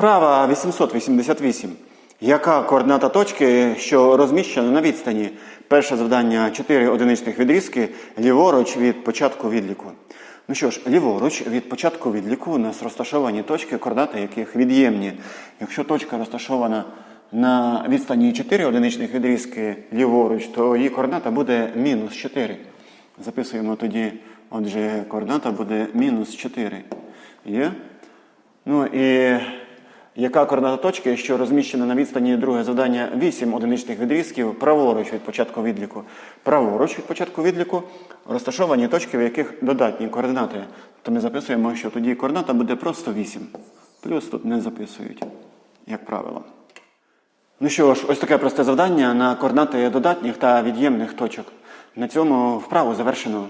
Вправа 888. Яка координата точки, що розміщена на відстані? Перше завдання 4 одиничних відрізки ліворуч від початку відліку. Ну що ж, ліворуч від початку відліку у нас розташовані точки, координати яких від'ємні. Якщо точка розташована на відстані 4 одиничних відрізки ліворуч, то її координата буде мінус 4. Записуємо тоді, отже, координата буде мінус 4. Є? Ну і яка координата точки, що розміщена на відстані друге завдання 8 одиничних відрізків праворуч від початку відліку. Праворуч від початку відліку розташовані точки, в яких додатні координати. То ми записуємо, що тоді координата буде просто 8. Плюс тут не записують, як правило. Ну що ж, ось таке просте завдання на координати додатніх та від'ємних точок. На цьому вправу завершено.